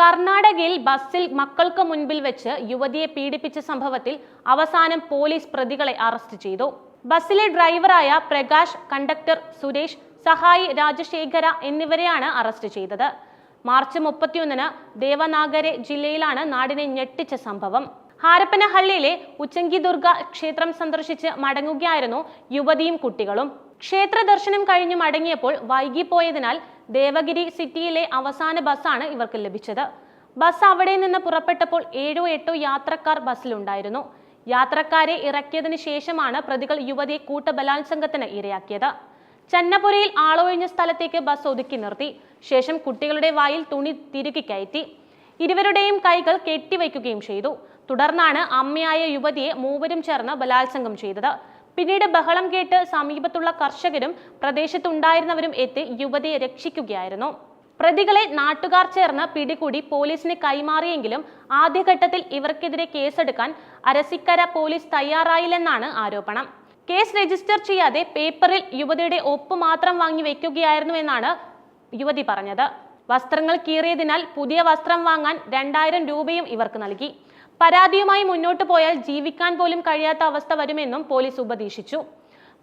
കർണാടകയിൽ ബസ്സിൽ മക്കൾക്ക് മുൻപിൽ വെച്ച് യുവതിയെ പീഡിപ്പിച്ച സംഭവത്തിൽ അവസാനം പോലീസ് പ്രതികളെ അറസ്റ്റ് ചെയ്തു. ബസ്സിലെ ഡ്രൈവറായ പ്രകാശ് കണ്ടക്ടർ സുരേഷ് സഹായി രാജശേഖര എന്നിവരെയാണ് അറസ്റ്റ് ചെയ്തത്. മാർച്ച് മുപ്പത്തിയൊന്നിന് ദേവനാഗരെ ജില്ലയിലാണ് നാടിനെ ഞെട്ടിച്ച സംഭവം. ഹാരപ്പനഹള്ളിയിലെ ഉച്ചങ്കി ദുർഗ ക്ഷേത്രം സന്ദർശിച്ച് മടങ്ങുകയായിരുന്നു യുവതിയും കുട്ടികളും. ക്ഷേത്ര ദർശനം കഴിഞ്ഞ് മടങ്ങിയപ്പോൾ വൈകിപ്പോയതിനാൽ ദേവഗിരി സിറ്റിയിലെ അവസാന ബസ്സാണ് ഇവർക്ക് ലഭിച്ചത്. ബസ് അവിടെ നിന്ന് പുറപ്പെട്ടപ്പോൾ ഏഴോ എട്ടോ യാത്രക്കാർ ബസ്സിലുണ്ടായിരുന്നു. യാത്രക്കാരെ ഇറക്കിയതിനു ശേഷമാണ് പ്രതികൾ യുവതിയെ കൂട്ടബലാത്സംഗത്തിന് ഇരയാക്കിയത്. ചന്നപുരയിൽ ആളൊഴിഞ്ഞ സ്ഥലത്തേക്ക് ബസ് ഒതുക്കി നിർത്തി. ശേഷം കുട്ടികളുടെ വായിൽ തുണി തിരുകി കയറ്റി. ഇരുവരുടെയും കൈകൾ കെട്ടിവയ്ക്കുകയും ചെയ്തു. തുടർന്നാണ് അമ്മയായ യുവതിയെ മൂവരും ചേർന്ന് ബലാത്സംഗം ചെയ്തത്. പിന്നീട് ബഹളം കേട്ട് സമീപത്തുള്ള കർഷകരും പ്രദേശത്തുണ്ടായിരുന്നവരും എത്തി യുവതിയെ രക്ഷിക്കുകയായിരുന്നു. പ്രതികളെ നാട്ടുകാർ ചേർന്ന് പിടികൂടി പോലീസിന് കൈമാറിയെങ്കിലും ആദ്യഘട്ടത്തിൽ ഇവർക്കെതിരെ കേസെടുക്കാൻ അരസിക്കര പോലീസ് തയ്യാറായില്ലെന്നാണ് ആരോപണം. കേസ് രജിസ്റ്റർ ചെയ്യാതെ പേപ്പറിൽ യുവതിയുടെ ഒപ്പ് മാത്രം വാങ്ങി വെക്കുകയായിരുന്നു എന്നാണ് യുവതി പറഞ്ഞത്. വസ്ത്രങ്ങൾ കീറിയതിനാൽ പുതിയ വസ്ത്രം വാങ്ങാൻ രണ്ടായിരം രൂപയും ഇവർക്ക് നൽകി. പരാതിയുമായി മുന്നോട്ട് പോയാൽ ജീവിക്കാൻ പോലും കഴിയാത്ത അവസ്ഥ വരുമെന്നും പോലീസ് ഉപദേശിച്ചു.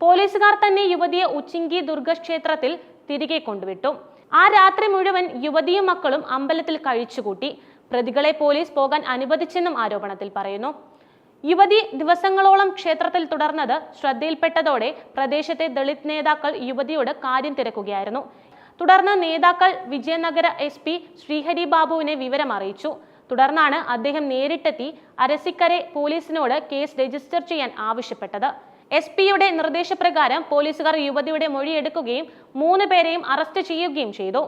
പോലീസുകാർ തന്നെ യുവതിയെ ഉച്ചിങ്കി ദുർഗക്ഷേത്രത്തിൽ തിരികെ കൊണ്ടുവിട്ടു. ആ രാത്രി മുഴുവൻ യുവതിയും മക്കളും അമ്പലത്തിൽ കഴിച്ചുകൂട്ടി. പ്രതികളെ പോലീസ് പോകാൻ അനുവദിച്ചെന്നും ആരോപണത്തിൽ പറയുന്നു. യുവതി ദിവസങ്ങളോളം ക്ഷേത്രത്തിൽ തുടർന്നത് ശ്രദ്ധയിൽപ്പെട്ടതോടെ പ്രദേശത്തെ ദളിത് നേതാക്കൾ യുവതിയോട് കാര്യം തിരക്കുകയായിരുന്നു. തുടർന്ന് നേതാക്കൾ വിജയനഗര എസ് പി ശ്രീഹരി ബാബുവിനെ വിവരം അറിയിച്ചു തുടർന്നാണ് അദ്ദേഹം നേരിട്ടെത്തി അരസിക്കരെ പോലീസിനോട് കേസ് രജിസ്റ്റർ ചെയ്യാൻ ആവശ്യപ്പെട്ടത്. എസ് പിയുടെ നിർദ്ദേശപ്രകാരം പോലീസുകാർ യുവതിയുടെ മൊഴിയെടുക്കുകയും മൂന്ന് പേരെയും അറസ്റ്റ് ചെയ്യുകയും ചെയ്തു.